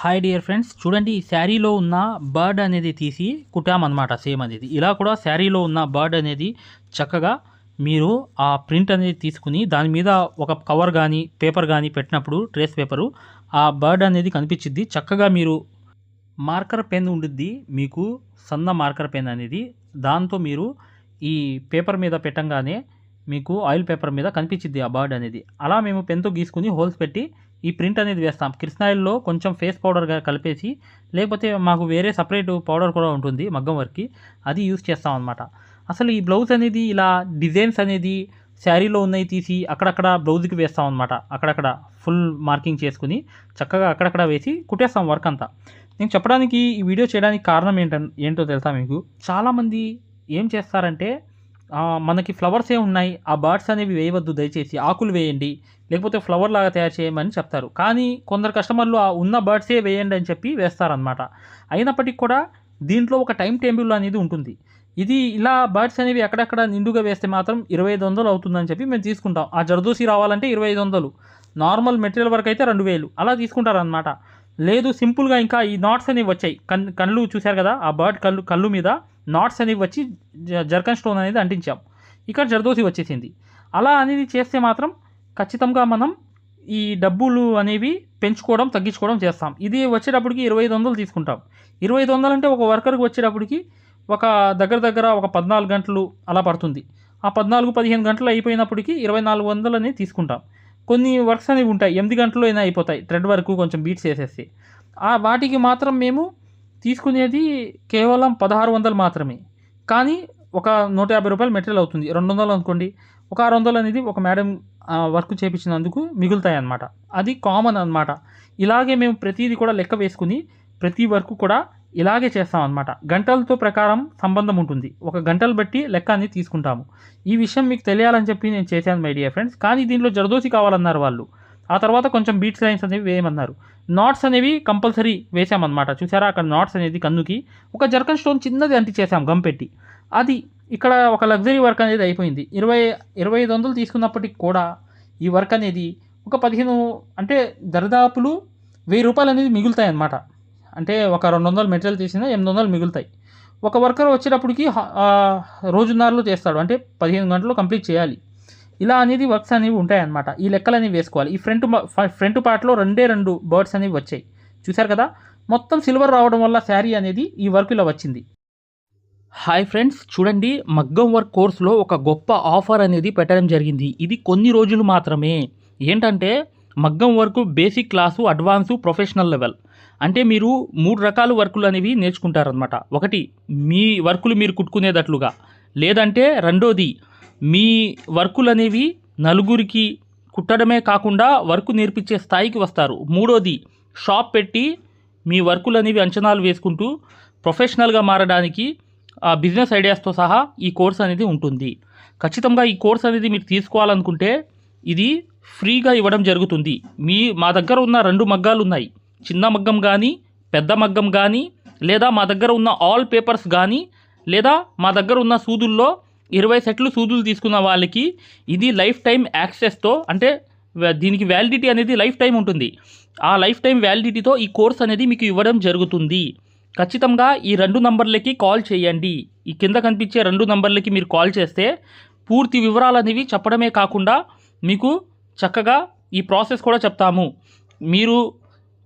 Hi dear friends చూడండి ఈ శారీలో ఉన్న బర్డ్ అనేది తీసి కుట్టామన్నమాట సేమ్ అనేది. ఇలా కూడా శారీలో ఉన్న బర్డ్ అనేది చక్కగా మీరు ఆ ప్రింట్ అనేది తీసుకుని దాని మీద ఒక కవర్ కానీ పేపర్ కానీ పెట్టినప్పుడు ట్రేస్ పేపరు ఆ బర్డ్ అనేది కనిపించింది చక్కగా మీరు మార్కర్ పెన్ ఉండిద్ది. మీకు సన్న మార్కర్ పెన్ అనేది. దాంతో మీరు ఈ పేపర్ మీద పెట్టంగానే మీకు ఆయిల్ పేపర్ మీద కనిపించింది ఆ బర్డ్ అనేది. అలా మేము పెన్తో గీసుకుని హోల్స్ పెట్టి ఈ ప్రింట్ అనేది వేస్తాం. కృష్ణాయిల్లో కొంచెం ఫేస్ పౌడర్గా కలిపేసి లేకపోతే మాకు వేరే సపరేట్ పౌడర్ కూడా ఉంటుంది మగ్గం వర్క్కి అది యూస్ చేస్తాం అనమాట అసలు ఈ బ్లౌజ్ అనేది ఇలా డిజైన్స్ అనేది శారీలో ఉన్నాయి తీసి అక్కడక్కడ బ్లౌజ్కి వేస్తాం అనమాట అక్కడక్కడ ఫుల్ మార్కింగ్ చేసుకుని చక్కగా అక్కడక్కడ వేసి కుట్టేస్తాం వర్క్ అంతా. నేను చెప్పడానికి ఈ వీడియో చేయడానికి కారణం ఏంట ఏంటో తెలుసా మీకు? చాలామంది ఏం చేస్తారంటే మనకి ఫ్లవర్స్ ఏ ఉన్నాయి ఆ బర్డ్స్ అనేవి వేయవద్దు దయచేసి ఆకులు వేయండి లేకపోతే ఫ్లవర్ లాగా తయారు చేయమని చెప్తారు. కానీ కొందరు కస్టమర్లు ఆ ఉన్న బర్డ్సే వేయండి అని చెప్పి వేస్తారనమాట అయినప్పటికీ కూడా దీంట్లో ఒక టైం టేబుల్ అనేది ఉంటుంది. ఇది ఇలా బర్డ్స్ అనేవి ఎక్కడెక్కడ నిండుగా వేస్తే మాత్రం ఇరవై ఐదు వందలు అవుతుందని చెప్పి మేము తీసుకుంటాం. ఆ జర్దోసి రావాలంటే ఇరవై ఐదు వందలు. నార్మల్ మెటీరియల్ వరకు అయితే రెండు వేలు. అలా తీసుకుంటారనమాట లేదు సింపుల్గా ఇంకా ఈ నాట్స్ అనేవి వచ్చాయి. కన్ కళ్ళు చూశారు కదా ఆ బర్డ్ కళ్ళు కళ్ళు మీద నాట్స్ అనేవి వచ్చి జ- జర్కన్ స్టోన్ అనేది అంటించాం. ఇక్కడ జర్దోసి వచ్చేసింది. అలా అనేది చేస్తే మాత్రం ఖచ్చితంగా మనం ఈ డబ్బులు అనేవి పెంచుకోవడం తగ్గించుకోవడం చేస్తాం. ఇది వచ్చేటప్పటికి ఇరవై ఐదు వందలు తీసుకుంటాం. ఇరవై ఐదు వందలు అంటే ఒక వర్కర్కి వచ్చేటప్పటికి ఒక దగ్గర దగ్గర ఒక పద్నాలుగు గంటలు అలా పడుతుంది. ఆ పద్నాలుగు పదిహేను గంటలు అయిపోయినప్పటికీ ఇరవై నాలుగు వందలు అనేది తీసుకుంటాం. కొన్ని వర్క్స్ అనేవి ఉంటాయి. ఎనిమిది గంటలు అయినా అయిపోతాయి. థ్రెడ్ వర్క్ కొంచెం బీట్స్ వేసేసి ఆ వాటికి మాత్రం మేము తీసుకునేది కేవలం పదహారు వందలు మాత్రమే. కానీ ఒక నూట యాభై రూపాయలు మెటీరియల్ అవుతుంది. రెండు వందలు అనుకోండి. ఒక ఆరు వందలు అనేది ఒక మేడం వర్క్ చేపించినందుకు మిగులుతాయి అన్నమాట అది కామన్ అన్నమాట. ఇలాగే మేము ప్రతిదీ కూడా లెక్క వేసుకుని ప్రతి వర్క్ కూడా ఇలాగే చేస్తాం గంటలతో ప్రకారం సంబంధం ఉంటుంది. ఒక గంటలు బట్టి లెక్క అనేది తీసుకుంటాము. ఈ విషయం మీకు తెలియాలని చెప్పి నేను చేశాను మై డియర్ ఫ్రెండ్స్. కానీ దీనిలో జరదోసి కావాలన్నారు వాళ్ళు. ఆ తర్వాత కొంచెం బీట్స్ లైన్స్ అనేవి వేయమన్నారు. నాట్స్ అనేవి కంపల్సరీ వేసామన్నమాట చూసారా అక్కడ నాట్స్ అనేది కన్నుకి ఒక జర్కన్ స్టోన్ చిన్నది అంటించేసాం గమ్ పెట్టి. అది ఇక్కడ ఒక లగ్జరీ వర్క్ అనేది అయిపోయింది. ఇరవై ఇరవై ఐదు వందలు తీసుకున్నప్పటికి కూడా ఈ వర్క్ అనేది ఒక పదిహేను అంటే దరిదాపులు వెయ్యి రూపాయలు అనేది మిగులుతాయి అన్నమాట అంటే ఒక రెండు వందలు మెటీరియల్ తీసినా ఎనిమిది వందలు మిగులుతాయి. ఒక వర్కర్ వచ్చేటప్పటికి రోజున్నరలో చేస్తాడు. అంటే పదిహేను గంటలు కంప్లీట్ చేయాలి. ఇలా అనేది వర్క్స్ అనేవి ఉంటాయన్నమాట. ఈ లెక్కలు అనేవి వేసుకోవాలి. ఈ ఫ్రంట్ ఫ్రంట్ పార్ట్లో రెండే రెండు బర్డ్స్ అనేవి వచ్చాయి. చూశారు కదా? మొత్తం సిల్వర్ రావడం వల్ల శారీ అనేది ఈ వర్క్ ఇలా వచ్చింది. హాయ్ ఫ్రెండ్స్ చూడండి. మగ్గం వర్క్ కోర్సులో ఒక గొప్ప ఆఫర్ అనేది పెట్టడం జరిగింది. ఇది కొన్ని రోజులు మాత్రమే. ఏంటంటే మగ్గం work basic class advance professional level. అంటే మీరు మూడు రకాల వర్కులు అనేవి నేర్చుకుంటారనమాట ఒకటి మీ వర్కులు మీరు కుట్టుకునేటట్లుగా. లేదంటే రెండోది మీ వర్కులు అనేవి నలుగురికి కుట్టడమే కాకుండా వర్క్ నేర్పించే స్థాయికి వస్తారు. మూడోది షాప్ పెట్టి మీ వర్కులు అనేవి అంచనాలు వేసుకుంటూ ప్రొఫెషనల్గా మారడానికి ఆ బిజినెస్ ఐడియాస్తో సహా ఈ కోర్స్ అనేది ఉంటుంది. ఖచ్చితంగా ఈ కోర్స్ అనేది మీరు తీసుకోవాలనుకుంటే ఇది ఫ్రీగా ఇవ్వడం జరుగుతుంది. మీ మా దగ్గర ఉన్న రెండు మగ్గాలు ఉన్నాయి. చిన్న మగ్గం కానీ పెద్ద మగ్గం కానీ లేదా మా దగ్గర ఉన్న ఆల్ పేపర్స్ కానీ లేదా మా దగ్గర ఉన్న సూదుల్లో ఇరవై సెట్లు సూదులు తీసుకున్న వాళ్ళకి ఇది లైఫ్ టైం యాక్సెస్తో అంటే దీనికి వ్యాలిడిటీ అనేది లైఫ్ టైం ఉంటుంది. ఆ లైఫ్ టైం వ్యాలిడిటీతో ఈ కోర్స్ అనేది మీకు ఇవ్వడం జరుగుతుంది. ఖచ్చితంగా ఈ రెండు నంబర్లకి కాల్ చేయండి. ఈ కింద కనిపించే రెండు నంబర్లకి మీరు కాల్ చేస్తే పూర్తి వివరాలు అనేవి చెప్పడమే కాకుండా మీకు చక్కగా ఈ ప్రాసెస్ కూడా చెప్తాము. మీరు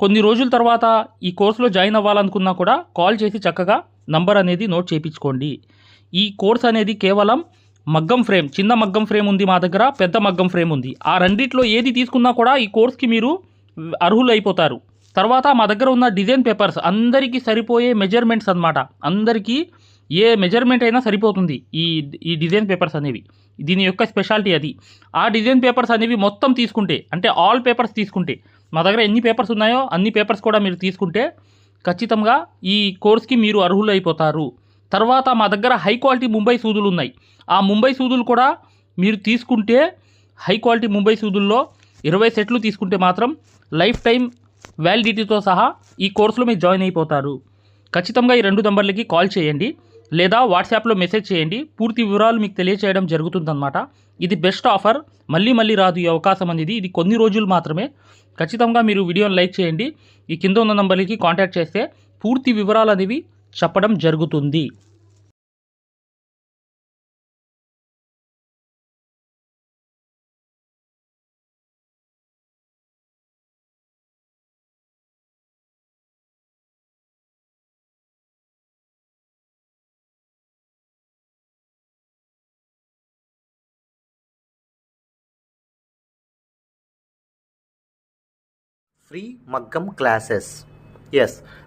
కొన్ని రోజుల తర్వాత ఈ కోర్సులో జాయిన్ అవ్వాలనుకున్నా కూడా కాల్ చేసి చక్కగా నంబర్ అనేది నోట్ చేయించుకోండి. ఈ కోర్స్ అనేది కేవలం మగ్గం ఫ్రేమ్ చిన్న మగ్గం ఫ్రేమ్ ఉంది మా దగ్గర పెద్ద మగ్గం ఫ్రేమ్ ఉంది. ఆ రెండిట్లో ఏది తీసుకున్నా కూడా ఈ కోర్స్కి మీరు అర్హులు అయిపోతారు తర్వాత మా దగ్గర ఉన్న డిజైన్ పేపర్స్ అందరికీ సరిపోయే మెజర్మెంట్స్ అన్నమాట. అందరికీ ఏ మెజర్మెంట్ అయినా సరిపోతుంది ఈ ఈ డిజైన్ పేపర్స్ అనేవి. దీని యొక్క స్పెషాలిటీ అది. ఆ డిజైన్ పేపర్స్ అనేవి మొత్తం తీసుకుంటే అంటే ఆల్ పేపర్స్ తీసుకుంటే మా దగ్గర ఎన్ని పేపర్స్ ఉన్నాయో అన్ని పేపర్స్ కూడా మీరు తీసుకుంటే ఖచ్చితంగా ఈ కోర్స్కి మీరు అర్హులు అయిపోతారు తర్వాత మా దగ్గర హై క్వాలిటీ ముంబై సూదులు ఉన్నాయి. ఆ ముంబై సూదులు కూడా మీరు తీసుకుంటే హై క్వాలిటీ ముంబై సూదుల్లో ఇరవై సెట్లు తీసుకుంటే మాత్రం లైఫ్ టైం వ్యాలిడిటీతో సహా ఈ కోర్సులో మీరు జాయిన్ అయిపోతారు. ఖచ్చితంగా ఈ రెండు నంబర్లకి కాల్ చేయండి లేదా వాట్సాప్లో మెసేజ్ చేయండి. పూర్తి వివరాలు మీకు తెలియచేయడం జరుగుతుందన్నమాట. ఇది బెస్ట్ ఆఫర్. మళ్ళీ మళ్ళీ రాదు ఈ అవకాశం అనేది. ఇది కొన్ని రోజులు మాత్రమే. ఖచ్చితంగా మీరు వీడియోని లైక్ చేయండి. ఈ కింద ఉన్న నంబర్లకి కాంటాక్ట్ చేస్తే పూర్తి వివరాలు అనేవి చెప్పడం జరుగుతుంది. ఫ్రీ మగ్గం క్లాసెస్ ఎస్